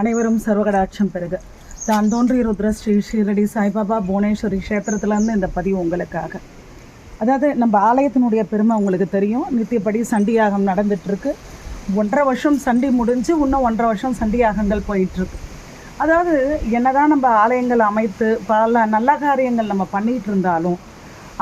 அனைவரும் சர்வகடாட்சம் பெறுக. தான் தோன்றிய ருத்ர ஸ்ரீ ஷீரடி சாய்பாபா புவனேஸ்வரி க்ஷேத்திரத்துலேருந்து இந்த பதிவு உங்களுக்காக. அதாவது நம்ம ஆலயத்தினுடைய பெருமை உங்களுக்கு தெரியும். நித்தியப்படி சண்டியாகம் நடந்துட்டுருக்கு. ஒன்றரை வருஷம் சண்டி முடிஞ்சு இன்னும் ஒன்றரை வருஷம் சண்டியாகங்கள் போயிட்டுருக்கு. அதாவது என்னதான் நம்ம ஆலயங்கள் அமைத்து பல நல்ல காரியங்கள் நம்ம பண்ணிகிட்டு இருந்தாலும்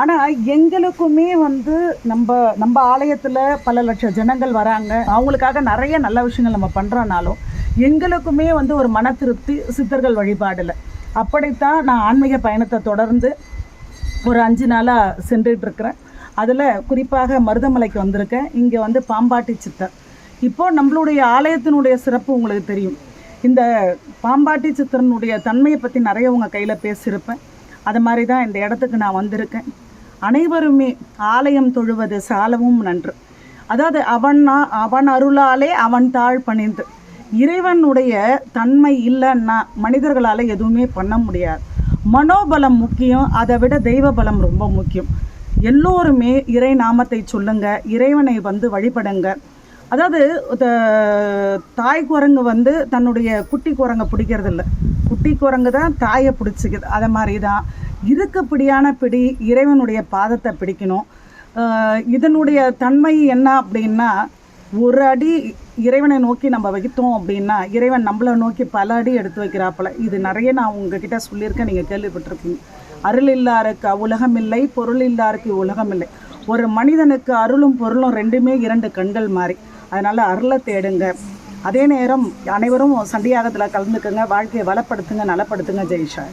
ஆனால் எங்களுக்குமே வந்து நம்ம நம்ம ஆலயத்தில் பல லட்சம் ஜனங்கள் வராங்க. அவங்களுக்காக நிறைய நல்ல விஷயங்கள் நம்ம பண்ணுறனாலும் எங்களுக்குமே வந்து ஒரு மன திருப்தி சித்தர்கள் வழிபாடில். அப்படித்தான் நான் ஆன்மீக பயணத்தை தொடர்ந்து ஒரு அஞ்சு நாளாக சென்றுட்டுருக்கிறேன். அதில் குறிப்பாக மருதமலைக்கு வந்திருக்கேன். இங்கே வந்து பாம்பாட்டி சித்தர். இப்போது நம்மளுடைய ஆலயத்தினுடைய சிறப்பு உங்களுக்கு தெரியும். இந்த பாம்பாட்டி சித்தரனுடைய தன்மையை பற்றி நிறைய உங்கள் கையில் பேசியிருப்பேன். அது மாதிரி தான் இந்த இடத்துக்கு நான் வந்திருக்கேன். அனைவருமே ஆலயம் தொழுவது சாலவும் நன்று. அதாவது அவன் அவன் அருளாலே அவன் தாழ் பணிந்து. இறைவனுடைய தன்மை இல்லைன்னா மனிதர்களால் எதுவுமே பண்ண முடியாது. மனோபலம் முக்கியம் அதை விட தெய்வ பலம் ரொம்ப முக்கியம். எல்லோருமே இறை நாமத்தை சொல்லுங்க இறைவனை வந்து வழிபடுங்க. அதாவது த- தாய் குரங்கு வந்து தன்னுடைய குட்டி குரங்கை பிடிக்கிறது இல்லை. குட்டி குரங்கு தான் தாயை பிடிச்சிக்குது. அதை மாதிரி தான் இதுக்கு பிடியான பிடி இறைவனுடைய பாதத்தை பிடிக்கணும். இதனுடைய தன்மை என்ன அப்படின்னா ஒரு அடி இறைவனை நோக்கி நம்ம வைத்தோம் அப்படின்னா இறைவன் நம்மளை நோக்கி பல அடி எடுத்து வைக்கிறாப்புல. இது நிறைய நான் உங்ககிட்ட சொல்லியிருக்கேன் நீங்கள் கேள்விப்பட்டிருப்பீங்க. அருள் இல்லாருக்கு உலகம் இல்லை பொருள் இல்லாருக்கு உலகம் இல்லை. ஒரு மனிதனுக்கு அருளும் பொருளும் ரெண்டுமே இரண்டு கண்கள் மாதிரி அதனால் அருளை தேடுங்க. அதே நேரம் அனைவரும் சண்டியாகத்தில் கலந்துக்குங்க வாழ்க்கையை வளப்படுத்துங்க நலப்படுத்துங்க ஜெய்ஷா